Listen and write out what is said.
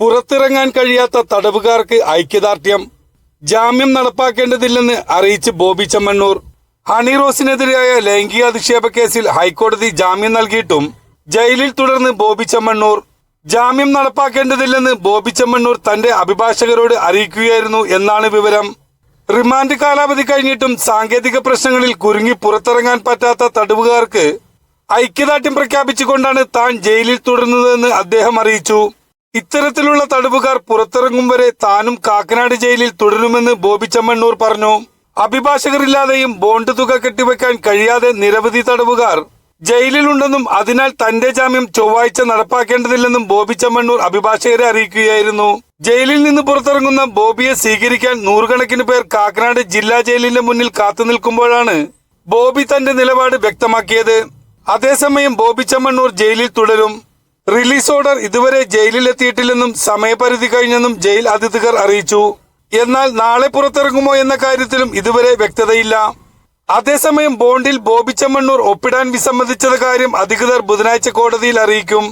പുറത്തിറങ്ങാൻ കഴിയാത്ത തടവുകാർക്ക് ഐക്യദാർഢ്യം. ജാമ്യം നടപ്പാക്കേണ്ടതില്ലെന്ന് അറിയിച്ച് ബോബി ചെമ്മണ്ണൂർ. ഹണി റോസിനെതിരായ ലൈംഗികാധിക്ഷേപ കേസിൽ ഹൈക്കോടതി ജാമ്യം നൽകിയിട്ടും ജയിലിൽ തുടർന്ന് ബോബി ചെമ്മണ്ണൂർ. ജാമ്യം നടപ്പാക്കേണ്ടതില്ലെന്ന് ബോബി ചെമ്മണ്ണൂർ തന്റെ അഭിഭാഷകരോട് അറിയിക്കുകയായിരുന്നു എന്നാണ് വിവരം. റിമാൻഡ് കാലാവധി കഴിഞ്ഞിട്ടും സാങ്കേതിക പ്രശ്നങ്ങളിൽ കുരുങ്ങി പുറത്തിറങ്ങാൻ പറ്റാത്ത തടവുകാർക്ക് ഐക്യദാർഢ്യം പ്രഖ്യാപിച്ചുകൊണ്ടാണ് താൻ ജയിലിൽ തുടരുന്നതെന്ന് അദ്ദേഹം അറിയിച്ചു. ഇത്തരത്തിലുള്ള തടവുകാർ പുറത്തിറങ്ങും വരെ താനും കാക്കനാട് ജയിലിൽ തുടരുമെന്ന് ബോബി ചമ്മണ്ണൂർ പറഞ്ഞു. അഭിഭാഷകരില്ലാതെയും ബോണ്ട് തുക കെട്ടിവെക്കാൻ കഴിയാതെ നിരവധി തടവുകാർ ജയിലിലുണ്ടെന്നും അതിനാൽ തന്റെ ജാമ്യം ചൊവ്വാഴ്ച നടപ്പാക്കേണ്ടതില്ലെന്നും ബോബി ചമ്മണ്ണൂർ അഭിഭാഷകരെ അറിയിക്കുകയായിരുന്നു. ജയിലിൽ നിന്ന് പുറത്തിറങ്ങുന്ന ബോബിയെ സ്വീകരിക്കാൻ നൂറുകണക്കിന് പേർ കാക്കനാട് ജില്ലാ ജയിലിന്റെ മുന്നിൽ കാത്തുനിൽക്കുമ്പോഴാണ് ബോബി തന്റെ നിലപാട് വ്യക്തമാക്കിയത്. അതേസമയം ബോബി ചമ്മണ്ണൂർ ജയിലിൽ തുടരും. റിലീസ് ഓർഡർ ഇതുവരെ ജയിലിലെത്തിയിട്ടില്ലെന്നും സമയപരിധി കഴിഞ്ഞെന്നും ജയിൽ അധികൃതർ അറിയിച്ചു. എന്നാൽ നാളെ പുറത്തിറങ്ങുമോ എന്ന കാര്യത്തിലും ഇതുവരെ വ്യക്തതയില്ല. അതേസമയം ബോണ്ടിൽ ബോബി ചെമ്മണ്ണൂർ ഒപ്പിടാൻ വിസമ്മതിച്ചത് കാര്യം അധികൃതർ ബുധനാഴ്ച കോടതിയിൽ അറിയിക്കും.